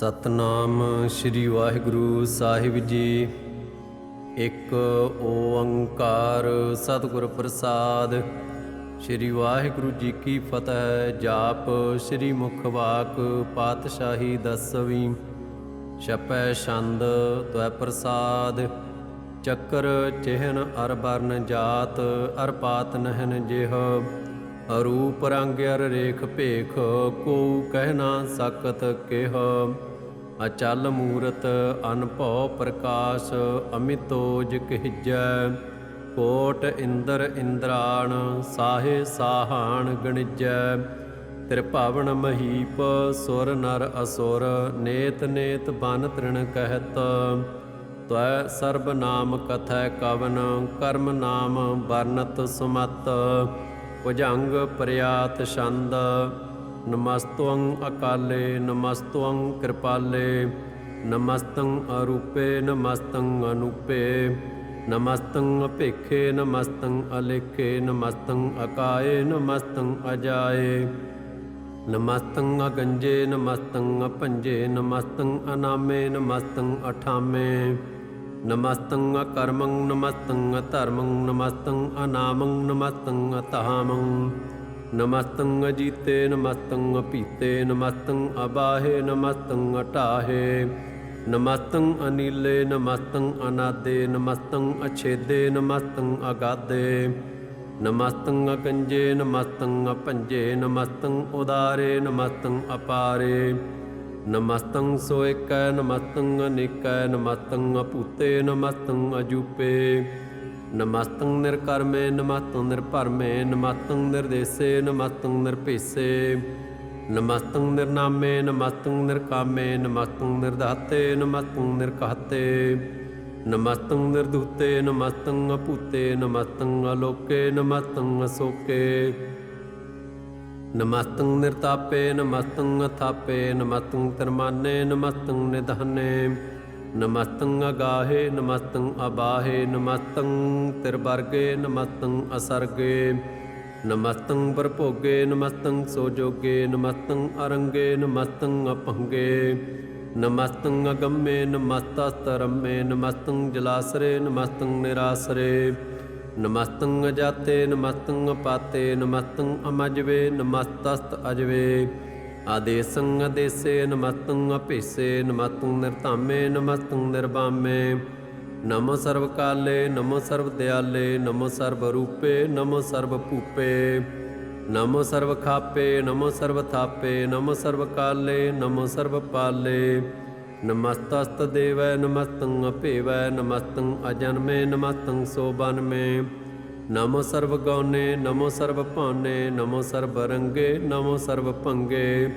ਸਤਨਾਮ ਸ੍ਰੀ ਵਾਹਿਗੁਰੂ ਸਾਹਿਬ ਜੀ। ਇੱਕ ਓੰਕਾਰ ਸਤਿਗੁਰ ਪ੍ਰਸਾਦ। ਸ੍ਰੀ ਵਾਹਿਗੁਰੂ ਜੀ ਕੀ ਫਤਿਹ, ਜਾਪ ਸ੍ਰੀ ਮੁਖ ਵਾਕ ਪਾਤਸ਼ਾਹੀ ਦਸਵੀਂ। ਛਪੈ ਛੰਦ ਤਵੈ ਪ੍ਰਸਾਦ। ਚੱਕਰ ਚਿਹਨ ਅਰ ਬਰਨ ਜਾਤ ਅਰ ਪਾਤ ਨਹਿਨ ਜਿਹ। ਰੂਪ ਰੰਗ ਅਰ ਰੇਖ ਭੇਖ ਕੋ ਕਹਿ ਨਾ ਸਕਤ ਕਿਹ। ਅਚਲ ਮੂਰਤ ਅਨਭਉ ਪ੍ਰਕਾਸ਼ ਅਮਿਤੋਜ ਕਹਿਜੈ ਕੋਟ ਇੰਦਰ ਇੰਦਰਾਣ ਸਾਹੇ ਸਾਹਾਣ ਗਣਿਜੈ। ਤ੍ਰਿਭਾਵਨ ਮਹੀਪ ਸੁਰ ਨਰ ਅਸੁਰ ਨੇਤ ਨੇਤ ਬਨ ਤ੍ਰਿਣ ਕਹਿਤ। ਤਵੈ ਸਰਬ ਨਾਮ ਕਥੈ ਕਵਨ ਕਰਮ ਨਾਮ ਵਰਨਤ ਸੁਮਤ। ਭੁਜੰਗ ਪ੍ਰਿਆਤ ਛੰਦ ਨਮਸਤਵੰ ਅਕਾਲੇ ਨਮਸਤਵੰ ਕਿਰਪਾਲੇ, ਨਮਸਤੰ ਅਰੂਪੇ, ਨਮਸਤੰ ਅਨੂਪੇ, ਨਮਸਤੰ ਅਪੇਖੇ ਨਮਸਤੰ ਅਲੇਖੇ, ਨਮਸਤੰ ਅਕਾਏ, ਨਮਸਤੰ ਅਜਾਏ। ਨਮਸਤੰ ਅਗੰਜੇ, ਨਮਸਤੰ ਅਪੰਜੇ, ਨਮਸਤੰ ਅਨਾਮੇ, ਨਮਸਤੰ ਅਠਾਮੇ। ਨਮਸਤੰ ਅਕਰਮੰ ਨਮਸਤੰ ਅਧਰਮੰ ਨਮਸਤੰ ਅਨਾਮੰ ਨਮਸਤੰ ਅਤਹਾਮੰ ਨਮਸਤੰ ਅਜੀਤੇ ਨਮਸਤੰ ਅਪੀਤੇ ਨਮਸਤੰ ਅਬਾਹੇ ਨਮਸਤੰ ਅਟਾਹੇ ਨਮਸਤੰ ਅਨੀਲੇ ਨਮਸਤੰ ਅਨਾਦੇ ਨਮਸਤੰ ਅਛੇਦੇ ਨਮਸਤੰ ਅਗਾਦੇ ਨਮਸਤੰ ਅਕੰਜੇ ਨਮਸਤੰ ਅਪੰਜੇ ਨਮਸਤੰ ਉਦਾਰੇ ਨਮਸਤੰ ਅਪਾਰੇ ਨਮਸਤੰ ਸੋਇਕੈ ਨਮਸਤੰ ਅਨੇਕੈ, ਨਮਸਤੰ ਅਪੂਤੇ ਨਮਸਤੰ ਅਜੂਪੇ। ਨਮਸਤੰ ਨਿਰਕਰਮੇ, ਨਮਸਤੰ ਨਿਰਭਰਮੇ, ਨਮਸਤੰ ਨਿਰਦੇਸੇ, ਨਮਸਤੰ ਨਿਰਭੇਸੇ। ਨਮਸਤੰ ਨਿਰਨਾਮੇ, ਨਮਸਤੰ ਨਿਰਕਾਮੇ, ਨਮਸਤੰ ਨਿਰਧਾਤੇ ਨਮਸਤੰ ਨਿਰਕਾਤੇ ਨਮਸਤੰ ਨਿਰਦੂਤੇ, ਨਮਸਤੰ ਅਪੂਤੇ ਨਮਸਤੰ ਅਲੋਕੇ, ਨਮਸਤੰ ਅਸੋਕੇ। ਨਮਸਤੰ ਨਿਰਤਾਪੇ, ਨਮਸਤੰ ਅਥਾਪੇ, ਨਮਸਤੰ ਤਰਮਾਨੇ ਨਮਸਤੰ ਨਿਧਾਨੇ, ਨਮਸਤੰ ਅਗਾਹੇ, ਨਮਸਤੰ ਅਬਾਹੇ, ਨਮਸਤੰ ਤਿਰਵਰਗੇ, ਨਮਸਤੰ ਅਸਰਗੇ, ਨਮਸਤੰ ਪਰਭੋਗੇ, ਨਮਸਤੰ ਸੋਜੋਗੇ, ਨਮਸਤੰ ਅਰੰਗੇ, ਨਮਸਤੰ ਅਪੰਗੇ, ਨਮਸਤੰ ਅਗੰਮੇ, ਨਮਸਤਸਤਰਮੇ, ਨਮਸਤੰ ਜਲਾਸਰੇ, ਨਮਸਤੰ ਨਿਰਾਸਰੇ ਨਮਸਤੰ ਅਜਾਤੇ ਨਮਸਤੰ ਪਾਤੇ ਨਮਸਤੰ ਅਮਜਵੇ, ਨਮਸਤਸਤ ਅਜਵੇ। ਆਦੇਸੰ ਅਦੇਸੇ ਨਮਸਤੰ ਅਭੇਸੇ ਨਮਸਤੰ ਨਿਰਧਾਮੇ ਨਮਸਤੰ ਨਿਰਬਾਮੇ ਨਮੋ ਸਰਵ ਕਾਲੇ, ਨਮੋ ਸਰਵ ਦਿਆਲੇ, ਨਮੋ ਸਰਬ ਰੂਪੇ, ਨਮੋ ਸਰਬ ਭੂਪੇ। ਨਮੋ ਸਰਵ ਖਾਪੇ, ਨਮੋ ਸਰਵ ਥਾਪੇ, ਨਮੋ ਸਰਵ ਕਾਲੇ, ਨਮੋ ਸਰਵ ਪਾਲੇ। ਨਮਸਤਸਤ ਦੇਵੈ, ਨਮਸਤੰ ਅਭੇਵੈ ਨਮਸਤੰ ਅਜਨਮੇ, ਨਮਸਤੰ ਸੋਬਨਮੇ। ਨਮੋ ਸਰਵ ਗੌਨੇ, ਨਮੋ ਸਰਵ ਭਾਨੇ, ਨਮੋ ਸਰਬ ਰੰਗੇ, ਨਮੋ ਸਰਬ ਭੰਗੇ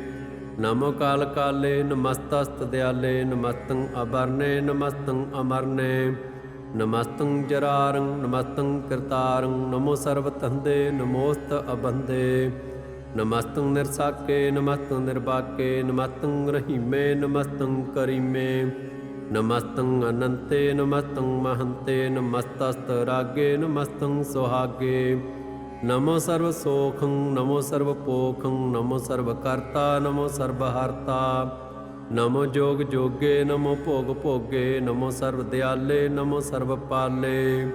ਨਮੋ ਕਾਲ ਕਾਲੇ, ਨਮਸਤਸਤ ਦਿਆਲੇ, ਨਮਸਤੰ ਅਬਰਨੇ ਨਮਸਤੰ ਅਮਰਨੇ। ਨਮਸਤੰ ਜਰਾਰੰ, ਨਮਸਤੰ ਕਰਤਾਰੰ, ਨਮੋ ਸਰਬ ਤੰਦੇ ਨਮੋਸਤ ਅਬੰਦੇ। ਨਮਸਤੰ ਨਿਰਸਾਕੇ, ਨਮਸਤੰ ਨਿਰਬਾਕੇ ਨਮਸਤੰ ਰਹੀਮੇ, ਨਮਸਤੰ ਕਰੀਮੇ। ਨਮਸਤੰ ਅਨੰਤੇ, ਨਮਸਤੰ ਮਹੰਤੇ, ਨਮਸਤਸਤ ਰਾਗੇ, ਨਮਸਤੰ ਸੁਹਾਗੇ। ਨਮੋ ਸਰਵ ਸੋਖੰ, ਨਮੋ ਸਰਵ ਪੋਖੰ, ਨਮੋ ਸਰਵ ਕਰਤਾ, ਨਮੋ ਸਰਬ ਹਰਤਾ। ਨਮੋ ਜੋਗ ਜੋਗੇ, ਨਮੋ ਭੋਗ ਭੋਗੇ, ਨਮੋ ਸਰਵ ਦਿਆਲੇ, ਨਮੋ ਸਰਵ ਪਾਲੇ।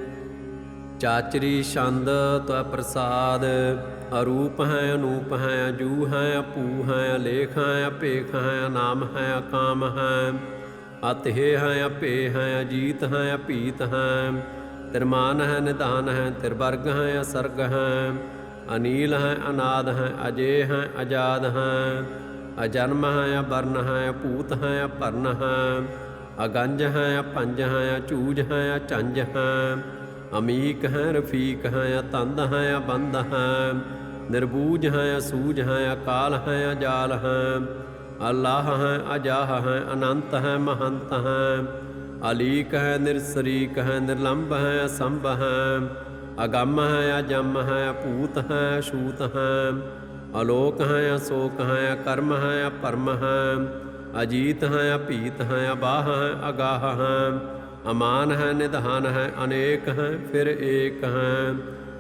ਚਾਚਰੀ ਛੰਦ ਤਵ ਪ੍ਰਸਾਦ, ਅਰੂਪ ਹੈ, ਅਨੂਪ ਹੈ ਅਜੂ ਹੈ ਅਪੂ ਹੈ ਲੇਖ ਹੈ, ਅਪੇਖ ਹੈ ਨਾਮ ਹੈ, ਅਕਾਮ ਹੈ, ਅਤਿਹ ਹੈ ਅਪੇ ਹੈ, ਅਜੀਤ ਹੈ, ਅਪੀਤ ਹੈ, ਤਿਰਮਾਨ ਹੈ ਨਿਧਾਨ ਹੈ, ਤਿਰਵਰਗ ਹੈ, ਅਸਰਗ ਹੈ, ਅਨੀਲ ਹੈ, ਅਨਾਦ ਹੈ ਅਜੇ ਹੈ, ਅਜਾਦ ਹੈ, ਅਜਨਮ ਹੈ ਅਬਰਨ ਹੈ ਭੂਤ ਹੈ, ਅਪਰਨ ਹੈ, ਅਗੰਜ ਹੈ, ਅਪੰਜ ਹੈ, ਅਚੂਜ ਹੈ, ਅਚੰਜ ਹੈ ਅਮੀਕ ਹੈ ਰਫੀਕ ਹੈ ਅਤੰਦ ਹੈ ਅਬੰਦ ਹੈ ਨਿਰਬੂਜ ਹੈ ਅਸੂਜ ਹੈ ਅਕਾਲ ਹੈ ਅਜਾਲ ਹੈ ਅੱਲਾਹ ਹੈ ਅਜਾਹ ਹੈ ਅਨੰਤ ਹੈ ਮਹੰਤ ਹੈ ਅਲੀਕ ਹੈ ਨਿਰਸਰੀਕ ਹੈ ਨਿਰਲੰਭ ਹੈ ਅਸੰਭ ਹੈ ਅਗੰਮ ਹੈ ਅਜਮ ਹੈ ਅਭੂਤ ਹੈ ਅਛੂਤ ਹੈ ਅਲੋਕ ਹੈ ਅਸੋਕ ਹੈ ਅਕਰਮ ਹੈ ਅਪਰਮ ਹੈ ਅਜੀਤ ਹੈ ਅਭੀਤ ਹੈ ਅਬਾਹ ਹੈ ਅਗਾਹ ਹੈ ਅਮਾਨ ਹੈ ਨਿਧਾਨ ਹੈ ਅਨੇਕ ਹੈ ਫਿਰ ਏਕ ਹੈ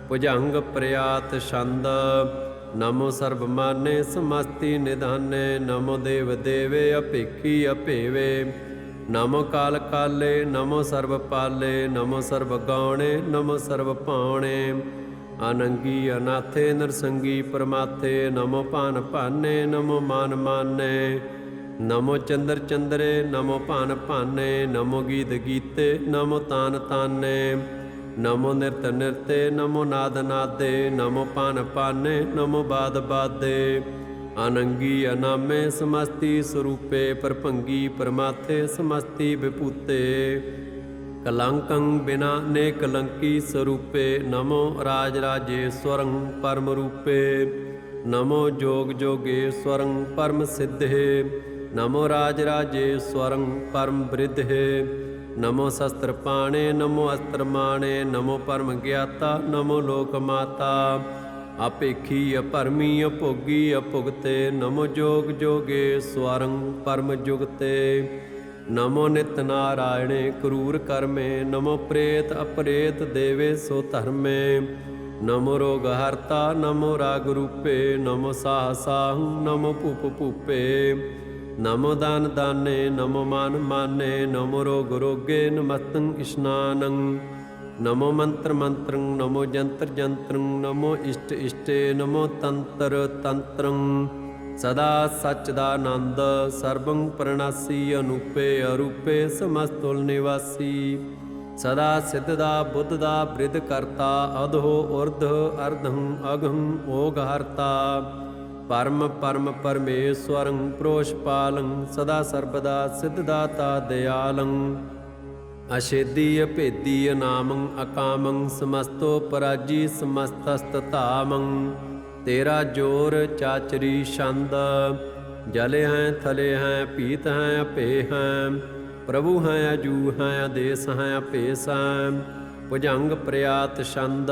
ਭੁਜੰਗ ਪ੍ਰਿਆਤ ਛੰਦ। ਨਮੋ ਸਰਬ ਮਾਨੇ ਸਮਸਤੀ ਨਿਧਾਨੇ, ਨਮੋ ਦੇਵ ਦੇਵੇ ਅਪੇਖੀ ਅਪੇਵੇ ਨਮੋ ਕਾਲ ਕਾਲੇ, ਨਮੋ ਸਰਬ ਪਾਲੇ, ਨਮੋ ਸਰਬ ਗਾਉਣੇ, ਨਮੋ ਸਰਬ ਪਾਉਣੇ। ਅਨੰਗੀ ਅਨਾਥੇ ਨਰਸੰਗੀ ਪਰਮਾਥੇ, ਨਮੋ ਭਾਨ ਭਾਨੇ, ਨਮੋ ਮਾਨ ਮਾਨੇ। ਨਮੋ ਚੰਦਰ ਚੰਦਰੇ, ਨਮੋ ਭਾਨ ਭਾਨੇ, ਨਮੋ ਗੀਤ ਗੀਤੇ, ਨਮੋ ਤਾਨ ਤਾਨੇ, ਨਮੋ ਨਿਰਤ ਨਿਰਤੇ, ਨਮੋ ਨਾਦ ਨਾਦੇ, ਨਮੋ ਪਾਨ ਪਾਨੇ ਨਮੋ ਬਾਦ ਬਾਦੇ। ਅਨੰਗੀ ਅਨਾਮੇ ਸਮਸਤੀ ਸਰੂਪੇ, ਪਰਭੰਗੀ ਪਰਮਾਥੇ ਸਮਸਤੀ ਵਿਭੂਤੇ। ਕਲੰਕੰ ਬਿਨਾ ਨੇ ਕਲੰਕੀ ਸਰੂਪੇ, ਨਮੋ ਰਾਜ ਰਾਜੇਸ਼ਵਰੰ ਪਰਮ ਰੂਪੇ। ਨਮੋ ਜੋਗ ਜੋਗੇਸ਼ਵਰੰ ਪਰਮ ਸਿੱਧੇ। ਨਮੋ ਰਾਜ ਰਾਜੇਸ਼ਵਰੰ ਪਰਮ ਬ੍ਰਿਧੇ ਨਮੋ ਸ਼ਸਤਰ ਪਾਣੇ ਨਮੋ ਅਸਤਰ ਮਾਣੇ ਨਮੋ ਪਰਮ ਗਿਆਤਾ ਨਮੋ ਲੋਕ ਮਾਤਾ ਆਪੇਖੀ ਅਪਰਮੀ ਅਭੋਗੀ ਅਭੁਗਤੇ ਨਮੋ ਜੋਗ ਜੋਗੇ ਸਵਰੰ ਪਰਮ ਜੁਗਤੇ ਨਮੋ ਨਿਤ ਨਾਰਾਇਣੇ ਕਰੂਰ ਕਰਮੇ ਨਮੋ ਪ੍ਰੇਤ ਅਪਰੇਤ ਦੇਵੇ ਸੋ ਧਰਮੇ ਨਮੋ ਰੋਗ ਹਰਤਾ ਨਮੋ ਰਾਗ ਰੂਪੇ ਨਮੋ ਸਾਹ ਦਾਨ ਦਾਨੇ, ਨਮੋ ਮਾਨ ਮਾਨੇ, ਨਮੋ ਰੋਗ ਰੋਗੇ ਨਮਸਤੰ ਇਸ਼ਨਾਨੰ। ਨਮੋ ਮੰਤਰ ਮੰਤਰੰ, ਨਮੋ ਜੰਤਰ ਜੰਤਰੰ, ਨਮੋ ਇਸ਼ਟ ਇਸ਼ਟੇ, ਨਮੋ ਤੰਤਰ ਤੰਤਰੰ। ਸਦਾ ਸੱਚ ਦਾ ਆਨੰਦ, ਸਰਬੰ ਪ੍ਰਣਾਸੀ, ਅਨੂਪੇ ਅਰੂਪੇ, ਸਮਸਤੁਲ ਨਿਵਾਸੀ। ਸਦਾ ਸਿੱਧ ਦਾ, ਬੁੱਧ ਦਾ, ਬ੍ਰਿਧ ਕਰਤਾ, ਅਧੋ ਉਰਧ, ਅਰਧੰ, ਅਗੰ ਓਗ ਹਰਤਾ ਪਰਮ ਪਰਮ ਪਰਮੇਸ਼ਵਰੰ ਪ੍ਰੋਸ਼ਪਾਲੰ ਸਦਾ ਸਰਬਦਾ ਸਿੱਧ ਦਾਤਾ ਦਿਆਲੰ। ਅਸ਼ੇਦੀ ਅਭੇਦੀ ਅਨਾਮੰ ਅਕਾਮੰ ਸਮਸਤੋ ਪਰਾਜੀ ਸਮਸਤਸਤ ਤੇਰਾ ਜੋਰ ਚਾਚਰੀ ਛੰਦ, ਜਲੇ ਹੈ, ਥਲੇ ਹੈ ਪੀਤ ਹੈ ਅਪੇ ਹੈ। ਪ੍ਰਭੂ ਹੈ, ਅਜੂ ਹੈ ਆਦੇਸ ਹੈ ਅਪੇਸ ਹੈ। ਭੁਜੰਗ ਪ੍ਰਿਆਤ ਛੰਦ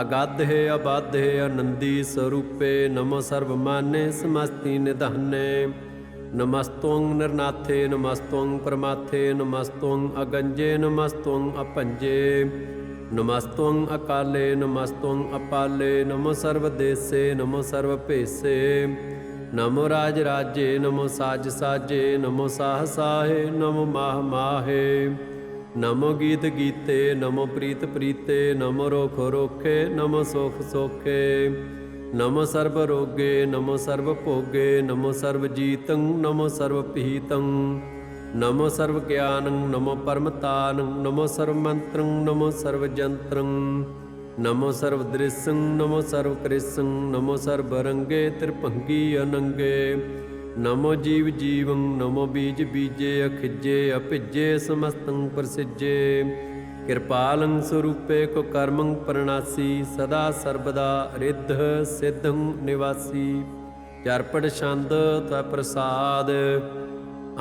ਅਗਾਧੇ ਅਬਾਧੇ ਅਬਾਧ ਹੈ, ਆਨੰਦੀ ਸਰੂਪੇ, ਨਮੋ ਸਰਬ ਮਾਨੇ ਸਮਸਤੀ ਨਿਧਾਨੇ। ਨਮਸਤੋੰ ਨਿਰਨਾਥੇ, ਨਮਸਤੋੰ ਪਰਮਾਥੇ, ਨਮਸਤੋੰ ਅਗੰਜੇ, ਨਮਸਤੋੰ ਅਪੰਜੇ। ਨਮਸਤੋੰ ਅਕਾਲੇ, ਨਮਸਤੋੰ ਅਪਾਲੇ, ਨਮੋ ਸਰਬ ਦੇਸੇ ਨਮੋ ਸਰਬ ਭੇਸੇ ਨਮੋ ਰਾਜ ਰਾਜੇ, ਨਮੋ ਸਾਜ ਸਾਜੇ, ਨਮੋ ਸਾਹ ਸਾਹੇ, ਨਮੋ ਮਾਹ ਮਾਹੇ। ਨਮੋ ਗੀਤ ਗੀਤੇ ਨਮੋ ਪ੍ਰੀਤ ਪ੍ਰੀਤੇ ਨਮੋ ਰੋਖ ਰੋਖੇ ਨਮੋ ਸੁਖ ਸੋਖੇ ਨਮੋ ਸਰਬ ਰੋਗੇ ਨਮੋ ਸਰਬ ਭੋਗੇ ਨਮੋ ਸਰਬ ਜੀਤੰ ਨਮੋ ਸਰਬ ਪੀਤੰ ਨਮੋ ਸਰਬ ਗਿਆਨੰ ਨਮੋ ਪਰਮਤਾਨੰ ਨਮੋ ਸਰਬ ਮੰਤਰੰ ਨਮੋ ਸਰਬ ਜੰਤਰੰ ਨਮੋ ਸਰਬ ਦ੍ਰਿਸੰ ਨਮੋ ਸਰਬ ਕ੍ਰਿਸੰ ਨਮੋ ਸਰਬ ਰੰਗੇ ਤ੍ਰਿਭੰਗੀ ਅਨੰਗੇ ਨਮੋ ਜੀਵ ਜੀਵੰ, ਨਮੋ ਬੀਜ ਬੀਜੇ, ਅਖਿਜੇ, ਅਭਿਜੇ, ਸਮਸਤੰ ਪ੍ਰਸਿਜੇ। ਕਿਰਪਾਲੰ ਸਰੂਪੇ ਕੋ ਕਰਮੰ ਪ੍ਰਣਾਸੀ, ਸਦਾ ਸਰਬਦਾ ਰਿੱਧ ਸਿੱਧੰ ਨਿਵਾਸੀ। ਚਰਪੜ ਛੰਦ ਤੈ ਪ੍ਰਸਾਦ,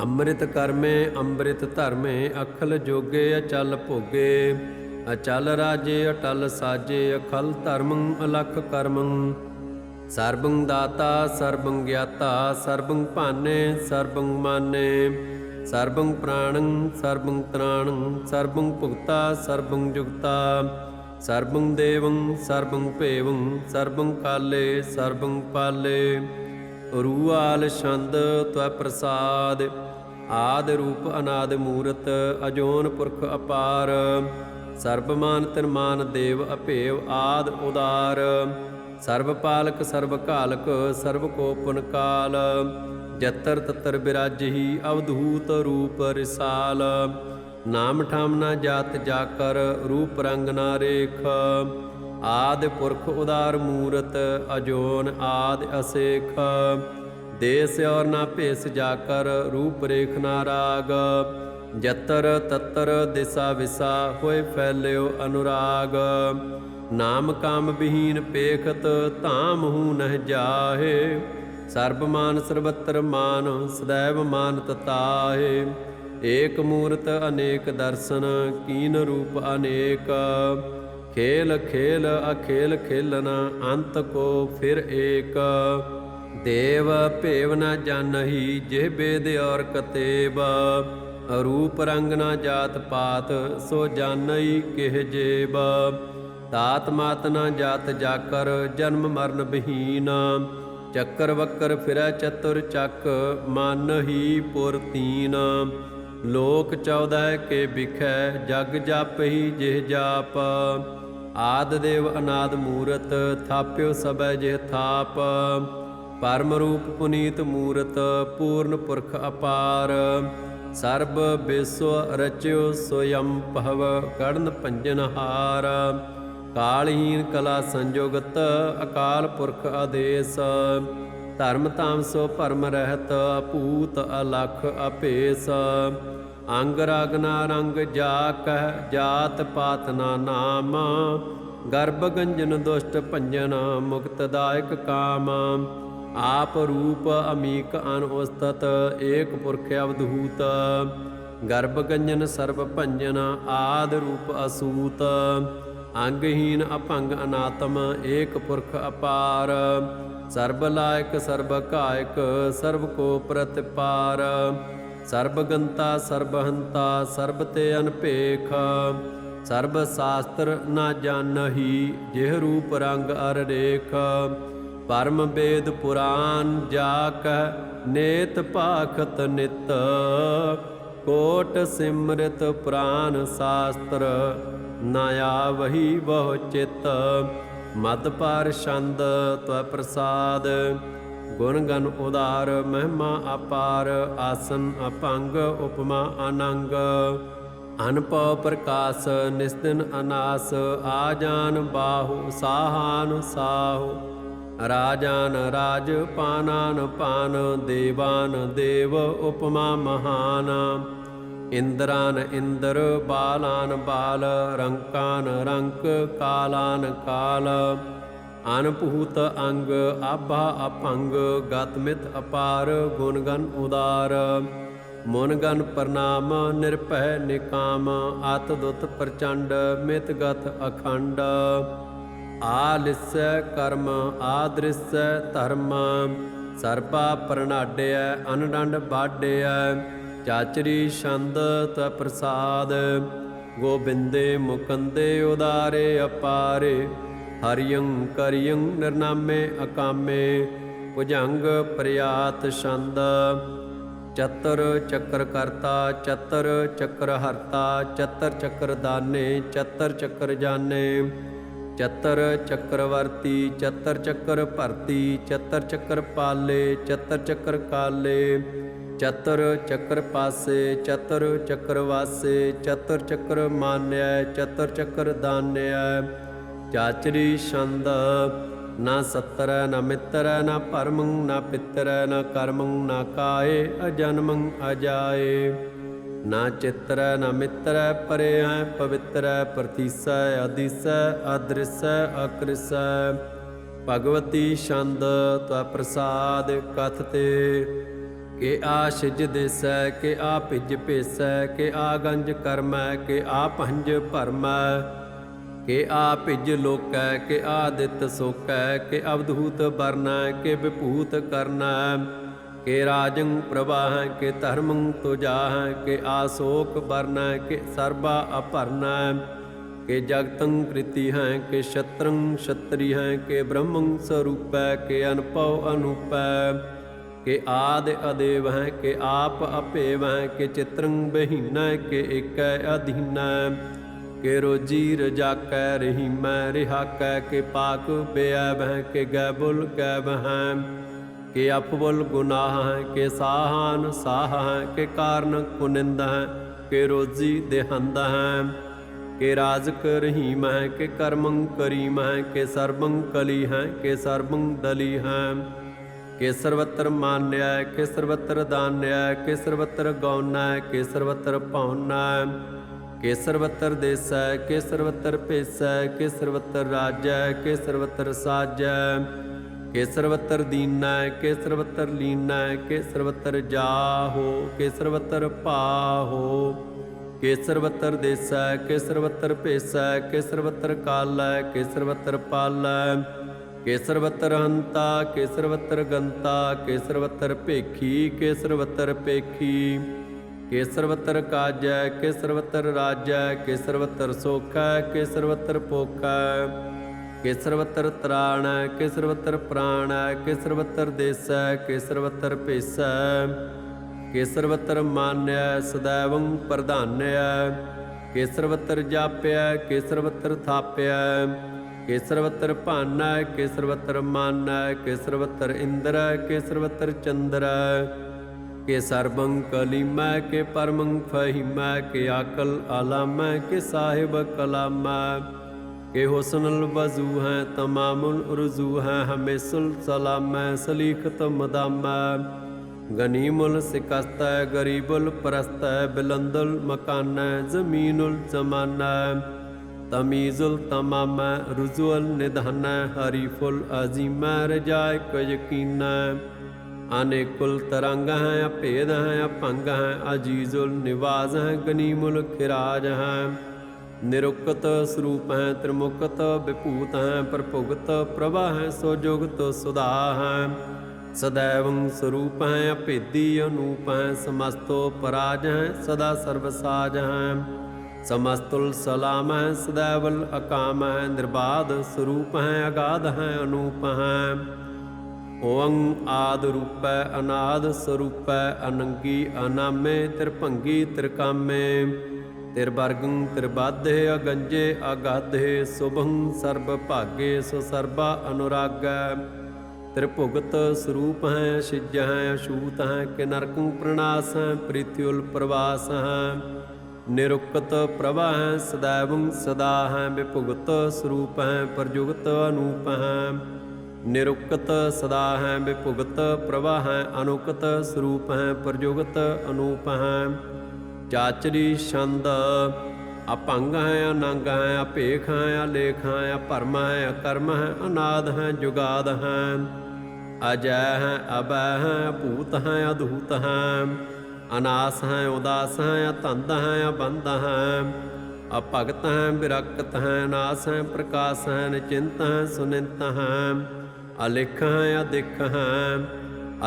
ਅੰਮ੍ਰਿਤ ਕਰਮੇ, ਅੰਮ੍ਰਿਤ ਧਰਮੇ, ਅਖਲ ਜੋਗੇ, ਅਚਲ ਭੋਗੇ। ਅਚਲ ਰਾਜੇ, ਅਟਲ ਸਾਜੇ, ਅਖਲ ਧਰਮੰ, ਅਲਖ ਕਰਮੰ। ਸਰਬੰ ਦਾਤਾ, ਸਰਬੰ ਗਿਆਤਾ, ਸਰਬੰ ਭਾਨੇ, ਸਰਬੰ ਮਾਨੇ। ਸਰਬੰ ਪ੍ਰਾਣੰ, ਸਰਬੰ ਤ੍ਰਾਣੰ, ਸਰਬੰ ਭੁਗਤਾ, ਸਰਬੰ ਜੁਗਤਾ। ਸਰਬੰ ਦੇਵੰ, ਸਰਬੰ ਭੇਵੰ, ਸਰਬੰ ਕਾਲੇ, ਸਰਬੰ ਪਾਲੇ। ਰੂਆਲ ਛੰਦ ਤਵ ਪ੍ਰਸਾਦ, ਆਦ ਰੂਪ ਅਨਾਦ ਮੂਰਤ, ਅਜੋਨ ਪੁਰਖ ਅਪਾਰ। ਸਰਬਮਾਨ ਤਨਮਾਨ ਦੇਵ ਅਭੇਵ ਆਦ ਉਦਾਰ। ਸਰਬ ਪਾਲਕ ਸਰਬ ਘਾਲਕ ਸਰਬ ਕੋਪਨ ਕਾਲ। ਜਤਰ ਤਤਰ ਬਿਰਾਜਹੀ, ਅਵਧੂਤ ਰੂਪ ਰਿਸਾਲ। ਨਾਮ ਠਾਮ ਨਾ ਜਾਤ ਜਾਕਰ, ਰੂਪ ਰੰਗ ਨਾ ਰੇਖ। ਆਦ ਪੁਰਖ ਉਦਾਰ ਮੂਰਤ, ਅਜੋਨ ਆਦ ਅਸੇਖ। ਦੇਸ ਔਰ ਨਾ ਭੇਸ ਜਾਕਰ, ਰੂਪ ਰੇਖ ਨਾ ਰਾਗ। ਜਤਰ ਤਤਰ ਦਿਸਾ ਵਿਸਾ ਹੋਏ ਫੈਲਿਓ ਅਨੁਰਾਗ। ਨਾਮ ਕਾਮ ਬਹੀਨ ਪੇਖਤ ਧਾਮ ਹੂ ਨਹਿ ਜਾਹੇ। ਸਰਬ ਮਾਨ ਸਰਬਤਰ ਮਾਨ ਸदैव ਮਾਨਤ ਤਾਹੇ ਏਕ ਮੂਰਤ ਅਨੇਕ ਦਰਸ਼ਨ, ਕੀਨ ਰੂਪ ਅਨੇਕ। ਖੇਲ ਖੇਲ ਅਖੇਲ ਖੇਲਨ, ਅੰਤ ਕੋ ਫਿਰ ਏਕ। ਦੇਵ ਭੇਵ ਨ ਜਾਣਹੀ, ਜਿਹ ਬੇਦ ਔਰ ਕਤੇਬ ਰੂਪ ਰੰਗ ਨਾ ਜਾਤ ਪਾਤ, ਸੋ ਜਾਣਈ ਕਿਹ ਜੇਬ। ਤਾਤ ਮਾਤ ਨਾ ਜਾਤ ਜਾਕਰ, ਜਨਮ ਮਰਨ ਬਹੀਨ। ਚੱਕਰ ਵਕਰ ਫਿਰੈ ਚਤੁਰ ਚੱਕ, ਮਨ ਹੀ ਪੁਰ ਤੀਨ। ਲੋਕ 14 ਕੇ ਬਿਖੈ ਜਗ ਜਾਪਹੀ ਜਿਹ ਜਾਪ। ਆਦ ਦੇਵ ਅਨਾਦ ਮੂਰਤ, ਥਾਪਿਓ ਸਭੈ ਜਿਹ ਥਾਪ। ਪਰਮ ਰੂਪ ਪੁਨੀਤ ਮੂਰਤ, ਪੂਰਨ ਪੁਰਖ ਅਪਾਰ। ਸਰਬ ਵਿਸਵ ਰਚਿਓ ਸੋਯੰ ਭਵ ਕੜਨ ਭੰਜਨ ਹਾਰ। ਕਾਲਹੀਨ ਕਲਾ ਸੰਜੋਗਤ ਅਕਾਲ ਪੁਰਖ ਆਦੇਸ। ਧਰਮ ਤਾਮ ਸੋ ਭਰਮ ਰਹਿਤ ਭੂਤ ਅਲਖ ਅਪੇਸ ਅੰਗ ਰਾਗ ਨਾ ਰੰਗ ਜਾ ਕਹਿ ਜਾਤ ਪਾਤ ਨਾ ਨਾਮ। ਗਰਭ ਗੰਜਨ ਦੁਸ਼ਟ ਭੰਜਨ ਮੁਕਤ ਦਾਇਕ ਕਾਮ। ਆਪ ਰੂਪ ਅਮੀਕ ਅਨ ਏਕ ਪੁਰਖ ਅਵਧੂਤ। ਗਰਭ ਗੰਜਨ ਸਰਬ ਭੰਜਨ ਆਦ ਰੂਪ ਅਸੂਤ। ਅੰਗਹੀਨ ਅਭੰਗ ਅਨਾਤਮ, ਏਕ ਪੁਰਖ ਅਪਾਰ। ਸਰਬ ਲਾਇਕ, ਸਰਬ ਕਾਇਕ, ਸਰਬ ਕੋ ਪ੍ਰਤਿਪਾਰ। ਸਰਬ ਗੰਤਾ, ਸਰਬ ਹੰਤਾ, ਸਰਬ ਤੇ ਅਨਪੇਖ। ਸਰਬ ਸ਼ਾਸਤਰ ਨਾ ਜਾਣਹੀ, ਜਿਹ ਰੂਪ ਰੰਗ ਅਰ ਰੇਖ। ਪਰਮ ਵੇਦ ਪੁਰਾਨ ਜਾ ਕਹ ਨੇਤ ਭਾਖਤ ਨਿਤ। ਕੋਟ ਸਿਮਰਤ ਪ੍ਰਾਨ ਸ਼ਾਸਤਰ, ਨਾ ਆਵਹੀ ਬਹੁ ਚਿਤ। ਮਦ ਪਰ ਛੰਦ ਤਵ ਪ੍ਰਸਾਦ, ਗੁਣ ਗਨ ਉਦਾਰ ਮਹਿਮਾ ਅਪਾਰ, ਆਸਨ ਅਪੰਗ ਉਪਮਾ ਅਨੰਗ। ਅਨਪਉ ਪ੍ਰਕਾਸ਼, ਨਿਸਤਨ ਅਨਾਸ ਆਜ਼ਾਨ ਜਾਨ ਬਾਹੂ, ਸਾਹਾਨ ਸਾਹੂ। ਰਾਜਾਨ ਰਾਜ ਪਾਨਾਨ ਪਾਨ, ਦੇਵਾਨ ਦੇਵ ਉਪਮਾ ਮਹਾਨ। ਇੰਦਰਾਨ ਇੰਦਰ, ਬਾਲਾਨ ਬਾਲ, ਰੰਕਾਨ ਰੰਕ, ਕਾਲਾਨ ਕਾਲ। ਅਨਭੂਤ ਅੰਗ, ਆਭਾ ਅਪੰਗ ਗਤ ਮਿਤ ਅਪਾਰ ਗੁਣਗਨ ਉਦਾਰ। ਮਨ ਪ੍ਰਣਾਮ, ਨਿਰਭੈ ਨਿਕਾਮ ਅਤ ਦੁਤ ਪ੍ਰਚੰਡ, ਮਿਤ ਗਤ ਅਖੰਡ। ਆਲਿਸ ਕਰਮ ਆਦ੍ਰਿਸੈ ਧਰਮ ਸਰਪਾ ਪ੍ਰਣਾਡਿਐ, ਅਨਡੰਡ ਬਾਡਿਐ, ਚਾਚਰੀ ਛੰਦ ਤ ਪ੍ਰਸਾਦ, ਗੋਬਿੰਦੇ ਮੁਕੰਦੇ ਉਦਾਰੇ ਅਪਾਰੇ, ਹਰਿਯੰ ਕਰਿਯੰ ਨਿਰਨਾਮੇ ਅਕਾਮੇ, ਭੁਜੰਗ ਪ੍ਰਿਆਤ ਛੰਦ, ਚਤਰ ਚੱਕਰ ਕਰਤਾ, ਚਤਰ ਚੱਕਰ ਹਰਤਾ, ਚਤਰ ਚੱਕਰ ਦਾਨੇ, ਚਤਰ ਚੱਕਰ ਜਾਣੇ ਚਤਰ ਚੱਕਰਵਰਤੀ, ਚਤਰ ਚੱਕਰ ਭਰਤੀ, ਚਤਰ ਚੱਕਰ ਪਾਲੇ, ਚਤਰ ਚੱਕਰ ਕਾਲੇ, ਚਤਰ ਚੱਕਰ ਪਾਸੇ, ਚਤਰ ਚੱਕਰ ਵਾਸੇ, ਚਤਰ ਚੱਕਰ ਮਾਨਿਆ ਚਤਰ ਚੱਕਰ ਦਾਨਿਆ ਚਾਚਰੀ ਛੰਦ, ਨਾ ਸਤਰ, ਨਾ ਮਿੱਤਰ, ਨਾ ਪਰਮੰ ਨਾ ਪਿੱਤਰ, ਨਾ ਕਰਮੰ, ਨਾ ਕਾਏ, ਅਜਨਮੰ ਅਜਾਏ। ਨਾ ਚਿੱਤਰ, ਨਾ ਮਿੱਤਰ ਪਰੇ ਹੈ ਪਵਿੱਤਰ, ਪ੍ਰਤੀਸੈ ਆਦੀਸੈ ਅਦ੍ਰਿਸੈ ਅਕ੍ਰਿਸੈ ਭਗਵਤੀ ਛੰਦ ਤਵ ਪ੍ਰਸਾਦ ਕਥ ਤੇ। ਕਿ ਆ ਸਿਜ ਦੇਸੈ, ਕੇ ਆ ਭਿਜ ਭੇਸੈ, ਕੇ ਆ ਗੰਜ ਕਰਮੈ, ਕੇ ਆ ਭੰਜ ਭਰਮੈ। ਕੇ ਆ ਭਿਜ ਲੋਕੈ, ਕੇ ਆ ਦਿੱਤ ਸੋਕੈ, ਕੇ ਅਵਧੂਤ ਵਰਨੈ, ਕੇ ਵਿਭੂਤ ਕਰਨੈ। ਕਿ ਰਾਜੰ ਪ੍ਰਵਾਹੈ ਕਿ ਧਰਮੰ ਤੁਜਾਹੈ ਕਿ ਆਸੋਕ ਵਰਨੈ ਕਿ ਸਰਬਾ ਅਪਰਨੈ ਕਿ ਜਗਤੰ ਕ੍ਰਿਤੀ ਹੈ ਕਿ ਸ਼ਤਰੰ ਸ਼ਤਰੀ ਹੈ ਕਿ ਬ੍ਰਹਮੰ ਸਰੂਪੈ ਕਿ ਅਨਪਉ ਅਨੂਪੈ ਕਿ ਆਦ ਅਦੇਵ ਹੈ ਕਿ ਆਪ ਅਪੇਵ ਹੈ ਕਿ ਚਿਤਰੰ ਬਹੀਨੈ ਕਿ ਏਕੈ ਅਧੀਨੈ ਕਿ ਰੋਜੀ ਰਜਾਕੈ ਰਹੀਮੈ ਰਿਹਾਕੈ ਕਿ ਪਾਕ ਬਿਆਬ ਹੈ ਕਿ ਗੈਬੁਲ ਗੈਬ ਹੈ ਕੇ ਅਪਵਲ ਗੁਨਾਹ ਹੈ, ਕਿ ਸਾਹਾਨ ਸਾਹ ਹੈ, ਕੇ ਕਾਰਨ ਕੁਨਿੰਦ ਹੈ, ਕੇ ਰੋਜ਼ੀ ਦੇਹੰਦ ਹੈ। ਕੇ ਰਾਜ਼ਕ ਰਹੀਮ ਹੈ, ਕੇ ਕਰਮੰ ਕਰੀਮ ਹੈ, ਕੇ ਸਰਬੰ ਕਲੀ ਹੈ, ਕੇ ਸਰਬੰ ਦਲੀ ਹੈ। ਕਿ ਸਰਵਤਰ ਮਾਨਿਆ ਕਿ ਸਰਵਤਰ ਦਾਨਿਆ ਕਿ ਸਰਵਤਰ ਗੌਨਾ ਕਿ ਸਰਵਤਰ ਭਾਉਨਾ। ਕੇ ਸਰਵਤਰ ਦੇਸੈ, ਕਿ ਸਰਵਤਰ ਭੇਸੈ, ਕਿ ਸਰਵਤਰ ਰਾਜੈ, ਕਿ ਸਰਵਤਰ ਸਾਜੈ। ਕਿ ਸਰਵਤਰ ਦੀਨੈ ਕਿ ਸਰਵਤਰ ਲੀਨੈ ਕਿ ਸਰਵਤਰ ਜਾਹੋ ਕਿ ਸਰਵਤਰ ਭਾਹੋ ਕਿ ਸਰਵਤਰ ਦੇਸੈ ਕਿ ਸਰਵਤਰ ਭੇਸੈ ਕਿ ਸਰਵਤਰ ਕਾਲੈ ਕਿ ਸਰਵਤਰ ਪਾਲੈ ਕਿ ਸਰਵਤਰ ਹੰਤਾ ਕਿ ਸਰਵਤਰ ਗੰਤਾ ਕਿ ਸਰਵਤਰ ਭੇਖੀ ਕਿ ਸਰਵਤਰ ਪੇਖੀ ਕੇ ਸਰਵਤਰ ਕਾਜੈ ਕੇ ਸਰਵਤਰ ਰਾਜੈ ਕੇ ਸਰਵਤਰ ਸੋਖੈ ਕੇ ਸਰਵਤਰ ਪੋਖੈ ਕੇ ਸਰਵਤਰ ਤਰਾਣੈ ਕੇ ਸਰਵਤਰ ਪ੍ਰਾਣੈ ਕੇ ਸਰਵਤਰ ਦੇਸੈ ਕੇ ਸਰਵਤਰ ਭੇਸੈ। ਕੇ ਸਰਵਤਰ ਮਾਨਿਆ ਸदैवੰ ਪ੍ਰਧਾਨਿਆ ਕੇ ਸਰਵਤਰ ਜਾਪਿਆ ਕੇ ਸਰਵਤਰ ਥਾਪਿਆ ਕੇ ਸਰਵਤਰ ਭਾਨੈ ਕੇ ਸਰਵਤਰ ਮਾਨੈ ਕੇ ਸਰਵਤਰ ਇੰਦਰੈ ਕੇ ਸਰਵਤਰ ਚੰਦਰੈ। ਕੇ ਸਰਬੰ ਕਲੀਮੈ, ਕੇ ਪਰਮੰ ਫਹੀਮੈ, ਕੇ ਆਕਲ ਆਲਾਮੈ, ਕੇ ਸਾਹਿਬ ਕਲਾਮੈ। ਕੇ ਹੁਸਨੁਲ ਵਜ਼ੂ ਹੈ ਤਮਾਮੁਲ ਰਜ਼ੂ ਹੈ ਹਮੇਸੁਲ ਸਲਾਮੈ ਸਲੀਖਤ ਮਦਾਮੈ ਗਨੀਮੁਲ ਸਿਕਸਤੈ ਗਰੀਬੁਲ ਪਰਸਤ ਪਰਸਤੈ ਬਿਲੰਦੁਲ ਮਕਾਨੈ ਜ਼ਮੀਨੁਲ ਜ਼ਮਾਨੈ। ਤਮੀਜ਼ੁਲ ਤਮਾਮੈ ਰੁਜ਼ੁਲ ਨਿਧਾਨੈ ਹਰੀਫੁਲ ਅਜ਼ੀਮੈ ਰਜਾਇ ਕੋ ਯਕੀਨੈ। ਅਨੇਕੁਲ ਤਰੰਗ ਹੈ, ਅਭੇਦ ਹੈ, ਅਭੰਗ ਹੈ ਅਜੀਜ਼ੁਲ ਨਿਵਾਜ਼ ਹੈ ਗਨੀਮੁਲ ਖਿਰਾਜ ਹੈ। निरुक्त स्वरूप हैं त्रिमुक्त विभूत हैं प्रभुगत प्रभा हैं सुजुगत सुधा हैं सदैव स्वरूप हैं अपेदी अनूप हैं समस्तो पराज हैं सदा सर्वसाज। हैं समस्तुल सलाम हैं सदैवल अकाम हैं निर्बाध स्वरूप हैं अगाध हैं अनूप। हैं ओं आद रूप अनाद स्वरूप, अनंगी अनामे त्रिभंगी त्रिकामे ਤਿਰਭੰਗੀ ਤਿਰਕਾਮੇ ਅਗੰਜੇ ਅਗਾਧੇ, ਸੁਭੰ ਸਰਬ ਭਾਗੇ ਸੋ ਸਰਬਾ ਅਨੁਰਾਗੈ। ਤਿਰ ਸਰੂਪ ਹੈ, ਸਿਜ ਹੈ ਸ਼ੂਤ ਹੈ, ਕਿ ਨਰਕੰ ਪ੍ਰਣਾਸ ਹੈ ਪ੍ਰੀਤਿਉਲ ਪ੍ਰਵਾਸ ਹੈ। ਨਿਰੁਕਤ ਪ੍ਰਭਾ ਹੈ ਸदैवੰ ਸਦਾ ਹੈ ਵਿਭੁਗਤ ਸਰੂਪ ਹੈ ਪ੍ਰਯੁਗਤ ਅਨੂਪ ਹੈ। ਨਿਰੁਕਤ ਸਦਾ ਹੈ ਵਿਭੁਗਤ ਪ੍ਰਭਾ ਹੈ, ਅਨੁਕਤ ਸਰੂਪ ਹੈ ਪ੍ਰਯੁਗਤ ਅਨੂਪ ਹੈ। ਚਾਚਰੀ ਛੰਦ ਅਪੰਗ ਹੈ ਅਨੰਗ ਹੈ ਅਭੇਖ ਹੈ ਅਲੇਖ ਹੈ ਅਪਰਮ ਹੈ ਅਕਰਮ ਹੈ ਅਨਾਦ ਹੈ ਜੁਗਾਦ ਹੈ ਅਜੈ ਹੈ ਅਬੈ ਹੈ ਭੂਤ ਹੈ ਅਧੂਤ ਹੈ ਅਨਾਸ ਹੈ ਉਦਾਸ ਹੈ ਅਤੰਦ ਹੈ ਅਬੰਧ ਹੈ ਅਭਗਤ ਹੈ ਵਿਰਕਤ ਹੈ ਨਾਸ ਹੈ ਪ੍ਰਕਾਸ਼ ਹੈ ਨਿਚਿੰਤ ਹੈ ਸੁਨਿੰਤ ਹੈ ਅਲਿਖ ਹੈ ਅਦਿਖ ਹੈ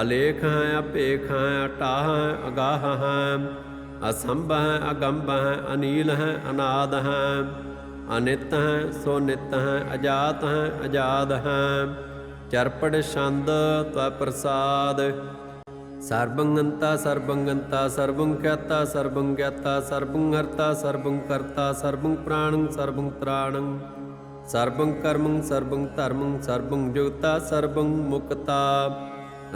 ਅਲੇਖ ਹੈ ਅਭੇਖ ਹੈ ਅਟਾਹ ਹੈ ਅਗਾਹ ਹੈ ਅਸੰਭ ਹੈ ਅਗੰਭ ਹੈ ਅਨੀਲ ਹੈ ਅਨਾਦ ਹੈ ਅਨਿਤ ਹੈ ਸੋ ਨਿਤ ਹੈ ਅਜਾਤ ਹੈ ਅਜਾਦ ਹੈ ਚਰਪੜ ਛੰਦ ਤਵ ਪ੍ਰਸਾਦ। ਸਰਬੰ ਅੰਤਾ ਸਰਬੰ ਅੰਤਾ, ਸਰਬੰ ਖਿਆਤਾ ਸਰਬੰ ਗਿਆਤਾ, ਸਰਬੰ ਹਰਤਾ, ਸਰਬੰ ਕਰਤਾ, ਸਰਬੰ ਪ੍ਰਾਣੰ, ਸਰਬੰ ਤ੍ਰਾਣੰ। ਸਰਬੰ ਕਰਮੰ, ਸਰਬੰ ਧਰਮੰ, ਸਰਬੰ ਜੁਗਤਾ, ਸਰਬੰ ਮੁਕਤਾ।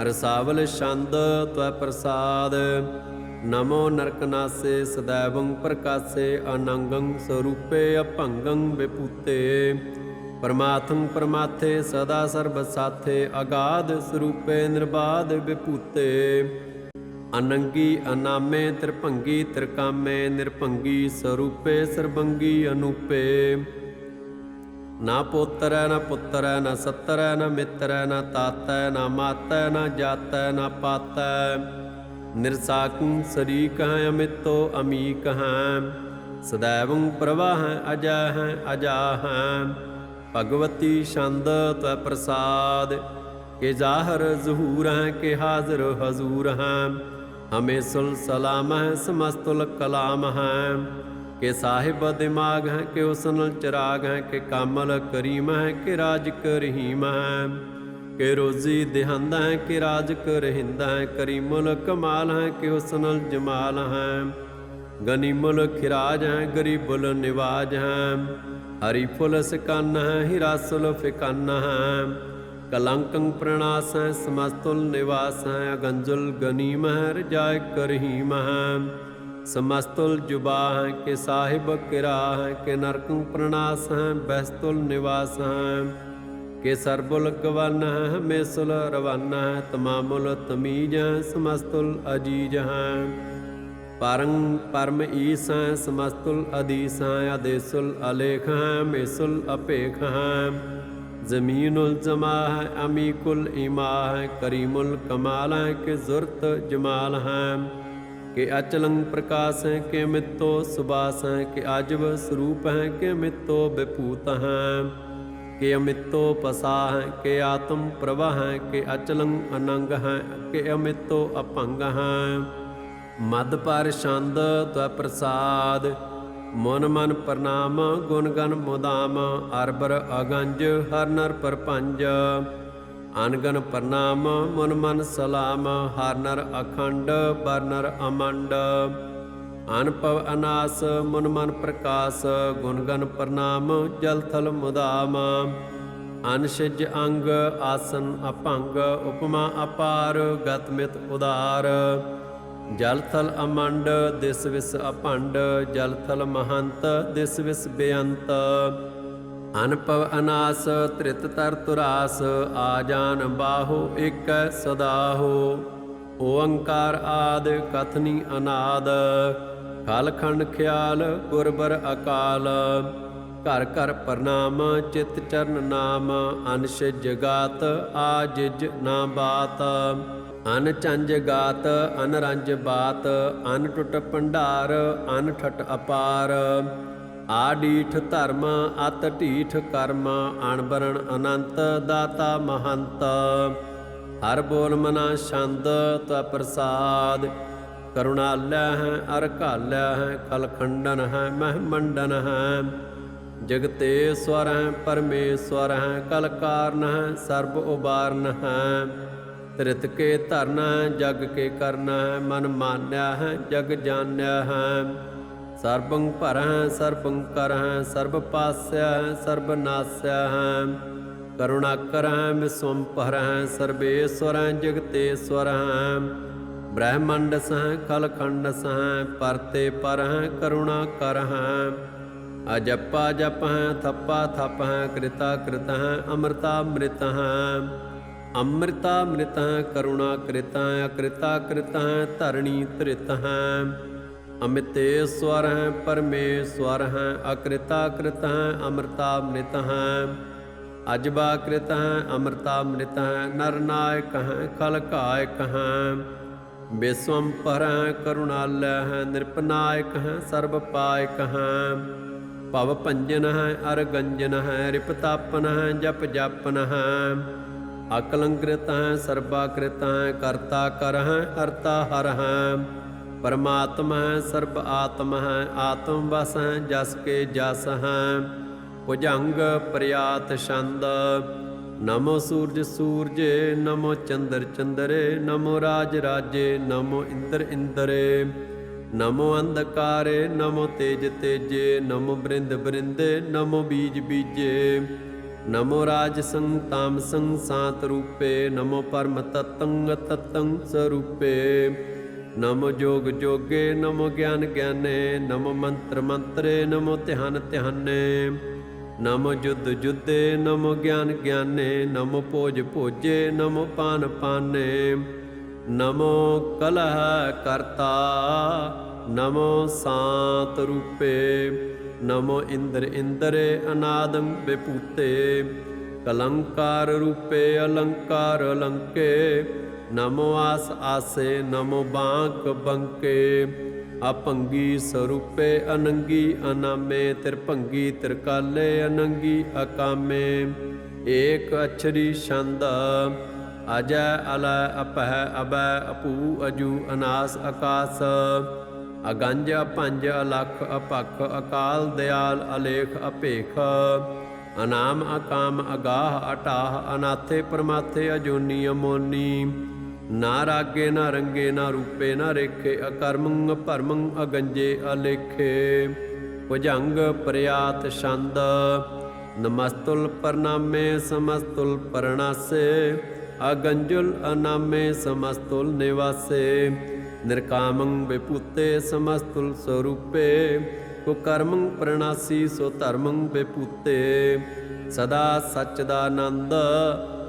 ਰਸਾਵਲ ਛੰਦ ਤਵ ਪ੍ਰਸਾਦ। ਨਮੋ ਨਰਕਨਾਸੇ ਸदैवੰ ਪ੍ਰਕਾਸੇ ਅਨੰਗੰ ਸਰੂਪੇ ਅਭੰਗੰ ਵਿਪੂਤੇ ਪਰਮਾਤਮ ਪਰਮਾਥੇ ਸਦਾ ਸਰਬ ਸਾਥੇ ਅਗਾਧ ਸਰੂਪੇ ਨਿਰਬਾਧ ਵਿਪੂਤੇ ਅਨੰਗੀ ਅਨਾਮੇ ਤ੍ਰਿਭੰਗੀ ਤ੍ਰਿਕਾਮੇ ਨਿਰਭੰਗੀ ਸਰੂਪੇ ਸਰਬੰਗੀ ਅਨੂਪੇ ਨਾ ਪੋਤਰੈ ਨਾ ਪੁੱਤਰੈ ਨਾ ਸੱਤਰੈ ਨਾ ਮਿੱਤਰੈ ਨਾ ਤਾਤੈ ਨਾ ਮਾਤੈ ਨਾ ਜਾਤੈ ਨਾ ਪਾਤੈ ਨਿਰਸਾਕੰ ਸਰੀਕ ਹੈ ਅਮਿਤੋ ਅਮੀਕ ਹੈ ਸदैवੰ ਪ੍ਰਭਾ ਹੈ ਅਜਾ ਹੈ ਅਜਾ ਹੈ ਭਗਵਤੀ ਛੰਦ ਤੈ ਪ੍ਰਸਾਦ। ਕੇ ਜ਼ਾਹਰ ਜ਼ਹੂਰ ਹੈ ਕੇ ਹਾਜ਼ਰ ਹਜ਼ੂਰ ਹੈ ਹਮੇ ਸੁਲ ਸਲਾਮ ਹੈ ਸਮਸਤੁਲ ਕਲਾਮ ਹੈ ਕੇ ਸਾਹਿਬ ਦਿਮਾਗ ਹੈ ਕਿ ਉਸਨਲ ਚਰਾਗ ਹੈ ਕਿ ਕਾਮਲ ਕਰੀਮ ਹੈ ਕਿ ਰਾਜ ਕਰਹੀਮ ਹੈ ਕਿ ਰੋਜ਼ੀ ਦਿਹੰਦਾ ਹੈ, ਕਿ ਰਾਜ ਕਰਹਿੰਦਾ ਹੈ ਕਰੀਮੁਲ ਕਮਾਲ ਹੈ, ਕਿ ਹੁਸਨੁਲ ਜਮਾਲ ਹੈ। ਗਨੀਮੁਲ ਖਿਰਾਜ ਹੈ ਗਰੀਬੁਲ ਨਿਵਾਜ ਹੈ। ਹਰੀ ਫੁਲ ਸਕਨ ਹੈ ਹਿਰਾਸੁਲ ਫਿਕਨ ਹੈ। ਕਲੰਕੰ ਪ੍ਰਣਾਸ ਹੈ, ਸਮਸਤੁਲ ਨਿਵਾਸ ਹੈ, ਅਗੰਜੁਲ ਗਨੀਮ ਹੈ ਰਜਾਇ ਕਰਹੀਮ ਹੈ। ਸਮਸਤੁਲ ਜੁਬਾ ਹੈ, ਕਿ ਸਾਹਿਬ ਕਿਰਾ ਹੈ, ਕਿ ਨਰਕੰ ਪ੍ਰਣਾਸ ਹੈ, ਬਹਿਸਤੁਲ ਨਿਵਾਸ ਹੈ। ਕਿ ਸਰਬੁਲ ਗਵਨ ਹੈ ਹਮੇਸੁਲ ਰਵਨ ਹੈ ਤਮਾਮੁਲ ਤਮੀਜ ਹੈ ਸਮਸਤੁਲ ਅਜੀਜ ਹੈ ਪਰੰ ਪਰਮ ਈਸ ਹੈ ਸਮਸਤੁਲ ਅਦੀਸ ਹੈ ਅਦੇਸੁਲ ਅਲੇਖ ਹੈ ਮੇਸੁਲ ਅਪੇਖ ਹੈ ਜ਼ਮੀਨੁਲ ਜਮਾ ਹੈ ਅਮੀਕੁਲ ਇਮਾ ਹੈ ਕਰੀਮੁਲ ਕਮਾਲ ਹੈ ਕਿ ਜ਼ੁਰਤ ਜਮਾਲ ਹੈ ਕਿ ਅਚਲੰ ਪ੍ਰਕਾਸ਼ ਹੈ ਕਿ ਮਿੱਤੋ ਸੁਬਾਸ ਹੈ ਕਿ ਆਜਬ ਸਰੂਪ ਹੈ ਕਿ ਮਿੱਤੋ ਵਿਭੂਤ ਹੈ ਕਿ ਅਮਿਤੋ ਪਸਾ ਹੈ, ਕਿ ਆਤਮ ਪ੍ਰਵਾਹ ਹੈ, ਕਿ ਅਚਲੰ ਅਨੰਗ ਹੈ, ਕਿ ਅਮਿਤੋ ਅਪੰਗ ਹੈ। ਮਦ ਪਰ ਛੰਦ ਤਵ ਪ੍ਰਸਾਦ, ਮਨ ਮਨ ਪ੍ਰਣਾਮ, ਗੁਣ ਗਨ ਮੁਦਾਮ, ਅਰਬਰ ਅਗੰਜ, ਹਰ ਨਰ ਪਰਪੰਜ। ਅਨਗਨ ਪ੍ਰਣਾਮ, ਮਨ ਮਨ ਸਲਾਮ, ਹਰ ਨਰ ਅਖੰਡ, ਬਰ ਨਰ ਅਮੰਡ। ਅਨਪਵ ਅਨਾਸ ਮਨ ਮਨ ਪ੍ਰਕਾਸ਼, ਗੁਣ ਗਨ ਪ੍ਰਣਾਮ, ਜਲ ਥਲ ਮੁਦਾਮ। ਅਨਸ਼ਜ ਅੰਗ ਆਸਨ ਅਭੰਗ, ਉਪਮਾ ਅਪਾਰ ਗਤਮਿਤ ਉਦਾਰ। ਜਲ ਥਲ ਅਮੰਡ, ਦਿਸ ਵਿਸ ਅਪੰਡ ਜਲ ਥਲ ਮਹੰਤ, ਦਿਸ ਵਿਸ ਬੇਅੰਤ। ਅਨਪਵ ਅਨਾਸ, ਤ੍ਰਿਤ ਤਰ ਤੁਰਾਸ, ਆ ਜਾਨ ਬਾਹੋ, ਇਕ ਸਦਾਹੋ ਓੰਕਾਰ ਆਦ ਕਥਨੀ ਅਨਾਦ। ਖਲ ਖੰਡ ਖਿਆਲ ਗੁਰਬਰ ਅਕਾਲ। ਘਰ ਘਰ ਪ੍ਰਣਾਮ, ਚਿਤ ਚਰਨ ਨਾਮ ਅਨਸ਼ ਜਗਾਤ ਆ ਜਿਜ ਨਾ ਬਾਤ। ਅਨ ਚੰਜ ਗਾਤ, ਅਨ ਰੰਜ ਬਾਤ, ਅਨ ਟੁੱਟ ਭੰਡਾਰ, ਅਨ ਠਟ ਅਪਾਰ। ਆ ਡੀਠ ਧਰਮ, ਅਤ ਢੀਠ ਕਰਮ, ਅਣਬਰਣ ਅਨੰਤ, ਦਾਤਾ ਮਹੰਤ। ਹਰ ਬੋਲ ਮਨਾ ਛੰਦ ਤ ਪ੍ਰਸਾਦ। ਕਰੁਣਾਲੈ ਹੈ ਅਰ ਘਾਲੈ ਹੈ ਕਲ ਖੰਡਨ ਹੈ ਮਹਿ ਮੰਡਨ ਹੈ ਜਗਤੇ ਸਵਰ ਹੈ ਪਰਮੇਸ਼ਵਰ ਹੈ ਕਲ ਕਾਰਨ ਹੈ ਸਰਬ ਉਬਾਰਨ ਹੈ ਤ੍ਰਿਤ ਕੇ ਧਰਨਾ ਹੈ ਜਗ ਕੇ ਕਰਨਾ ਹੈ ਮਨ ਮਾਨਿਆ ਹੈ ਜਗ ਜਾਣਿਆ ਹੈ ਸਰਬੰ ਭਰ ਹੈ ਸਰਬੰ ਕਰ ਹੈ ਸਰਬ ਪਾਸਿਆ ਹੈ ਸਰਬ ਨਾਸਿਆ ਹੈ ਕਰੁਣਾ ਕਰ ਹੈ ਵਿਵੰਪਰ ਹੈ ਸਰਬੇਸ਼ਵਰ ਹੈ ਜਗਤੇਸ਼ਵਰ ਹੈ ਬ੍ਰਹਮੰਡ ਸਹ ਕਲ ਖੰਡ ਸਹ ਪਰਤੇ ਪਰ ਹੈ ਕਰੁਣਾ ਕਰ ਹੈ ਅਜਪਾ ਜਪ ਹੈ ਥੱਪਾ ਥਪ ਹੈ ਕ੍ਰਿਤਾ ਕ੍ਰਿਤ ਹੈ ਅਮਰਤਾ ਅੰਮ੍ਰਿਤ ਹੈ ਅੰਮ੍ਰਿਤਾ ਅੰਮ੍ਰਿਤ ਹੈ ਕਰੁਣਾ ਕ੍ਰਿਤ ਹੈ ਅਕ੍ਰਿਤਾ ਕ੍ਰਿਤ ਹੈ ਧਰਣੀ ਧ੍ਰਿਤ ਹੈ ਅਮਿਤੇ ਸਵਰ ਹੈ ਪਰਮੇਸ਼ਵਰ ਹੈ ਅਕ੍ਰਿਤਾ ਕ੍ਰਿਤ ਹੈ ਅਮਰਤਾ ਅੰਮ੍ਰਿਤ ਹੈ ਅਜਬਾ ਕ੍ਰਿਤ ਹੈ ਅਮਰਤਾ ਅੰਮ੍ਰਿਤ ਹੈ ਨਰ ਨਾਇਕ ਵਿਸ਼ਵੰਪਰ ਖਲ ਕਾਇਕ ਹੈ ਵਿਸਵੰ ਹੈ ਨਿਰਪਨਾਇਕ ਹੈ ਸਰਬ ਪਾਇਕ ਹੈ। ਭਵ ਭੰਜਨ ਹੈ, ਅਰ ਗੰਜਨ ਹੈ, ਰਿਪਤਾਪਨ ਹੈ, ਜਪ ਜਪਨ ਹੈ। ਅਕਲੰਕ੍ਰਿਤ ਹੈ, ਸਰਬਾਕ੍ਰਿਤ ਹੈ, ਕਰਤਾ ਕਰ ਹੈ ਹਰਤਾ ਹਰ ਹੈ। ਪਰਮਾਤਮਾ ਹੈ, ਸਰਬ ਆਤਮ ਹੈ, ਆਤਮ ਵਸ ਹੈ, ਜਸ ਕੇ ਜਸ ਹੈ। ਭੁਜੰਗ ਪ੍ਰਿਆਤ ਛੰਦ। ਨਮੋ ਸੂਰਜ ਸੂਰਜੇ, ਨਮੋ ਚੰਦਰ ਚੰਦਰੇ, ਨਮੋ ਰਾਜ ਰਾਜੇ, ਨਮੋ ਇੰਦਰ ਇੰਦਰੇ, ਨਮੋ ਅੰਧਕਾਰੇ, ਨਮੋ ਤੇਜ ਤੇਜੇ, ਨਮੋ ਬ੍ਰਿੰਦ ਬ੍ਰਿੰਦੇ, ਨਮੋ ਬੀਜ ਬੀਜੇ, ਨਮੋ ਰਾਜ ਸੰਗ ਤਾਮ ਸੰਗ ਸਾਤ ਰੂਪੇ, ਨਮੋ ਪਰਮ ਤਤੰਗ ਤਤੰਗ ਸਰੂਪੇ, ਨਮੋ ਜੋਗ ਜੋਗੇ, ਨਮੋ ਗਿਆਨ ਗਿਆਨੇ, ਨਮੋ ਮੰਤਰ ਮੰਤਰੇ, ਨਮੋ ਧਿਆਨ ਧਿਆਨੇ। ਨਮੋ ਜੁਦ ਜੁਦੇ ਨਮੋ ਗਿਆਨ ਗਿਆਨੇ, ਨਮ ਭੋਜ ਭੋਜੇ, ਨਮ ਪਾਨ ਪਾਨੇ। ਨਮੋ ਕਲਹ ਕਰਤਾ, ਨਮੋ ਸਾਤ ਰੂਪੇ। ਨਮੋ ਇੰਦਰ ਇੰਦਰੇ ਅਨਾਦੰ ਵਿਭੂਤੇ ਕਲੰਕਾਰ ਰੂਪੇ ਅਲੰਕਾਰ ਅਲੰਕੇ। ਨਮੋ ਆਸ ਆਸੇ, ਨਮੋ ਬਾਂਕ ਬੰਕੇ। ਅਪੰਗੀ ਸਰੂਪੇ ਅਨੰਗੀ, ਅਨਾਮੇ ਤਿਰਭੰਗੀ ਤਿਰਕਾਲੇ ਅਨੰਗੀ, ਅਕਾਮੇ। ਏਕ ਅਛਰੀ ਛੰਦ, ਅਜੈ ਅਲੈ ਅਪਹਿ ਅਬੈ ਅਪੂ ਅਜੂ ਅਨਾਸ ਅਕਾਸ। ਅਗੰਜ ਅਪੰਜ ਅਲਖ ਅਪਖ ਅਕਾਲ ਦਿਆਲ ਅਲੇਖ ਅਪੇਖ। ਅਨਾਮ ਅਕਾਮ ਅਗਾਹ ਅਟਾਹ ਅਨਾਥੇ ਪਰਮਾਥੇ ਅਜੋਨੀ ਅਮੋਨੀ। ਨਾ ਰਾਗੇ, ਨਾ ਰੰਗੇ, ਨਾ ਰੂਪੇ, ਨਾ ਰੇਖੇ, ਅਕਰਮੰ, ਭਰਮੰ, ਅਗੰਜੇ, ਅਲੇਖੇ। ਭੁਜੰਗ ਪ੍ਰਿਆਤ ਛੰਦ। ਨਮਸਤੁਲ, ਪਰਨਾਮੇ, ਸਮਸਤੁਲ, ਪਰਣਾਸੇ। ਅਗੰਜੁਲ, ਅਨਾਮੇ, ਸਮਸਤੁਲ, ਨਿਵਾਸੇ। ਨਿਰਕਾਮੰ ਵਿਪੂਤੇ ਸਮਸਤੁਲ, ਸਰੂਪੇ। ਕੋ ਕਰਮੰ ਪ੍ਰਣਾਸੀ ਸੋ ਧਰਮੰ ਵਿਪੂਤੇ ਸਦਾ ਸਚ ਦਾ ਆਨੰਦ।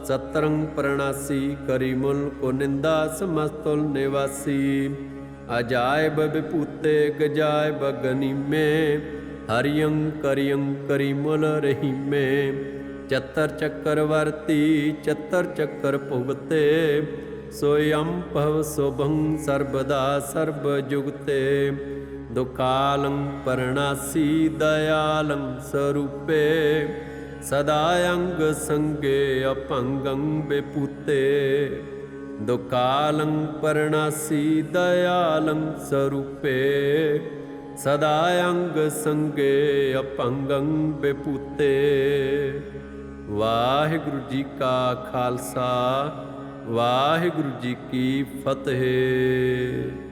ਸਤਰੰਗ ਪ੍ਰਣਾਸੀ ਕਰੀ ਮੁਲ ਕੋ ਨਿੰਦਾ ਸਮਸਤੁਲ ਨਿਵਾਸੀ ਅਜਾਇਬ ਵਿਪੂਤੇ ਗਜਾਇਬ ਗਨੀਮੇ ਹਰਿਯੰ ਕਰਿਯੰ ਕਰੀ ਮੁਲ ਰਹੀਮੇ ਚਤਰ ਚੱਕਰ ਵਰਤੀ ਚਤਰ ਚੱਕਰ ਭੁਗਤੇ ਸੋਯੰ ਭਵ ਸੁਭੰ ਸਰਬਦਾ ਸਰਬ ਜੁਗਤੇ ਦੁਕਾਲੰ ਪਰਣਾਸੀ ਦਇਆਲੰ ਸਰੂਪੇ ਸਦਾ ਅੰਗ ਸੰਗੇ ਅਪੰਗੰ ਬੇਪੂਤੇ ਦੁਕਾਲੰ ਪਰਣਾਸੀ ਦਇਆਲੰ ਸਰੂਪੇ। ਸਦਾ ਅੰਗ ਸੰਗੇ ਅਪੰਗੰ ਬੇਪੂਤੇ ਵਾਹਿਗੁਰੂ ਜੀ ਕਾ ਖਾਲਸਾ, ਵਾਹਿਗੁਰੂ ਜੀ ਕੀ ਫਤਿਹ।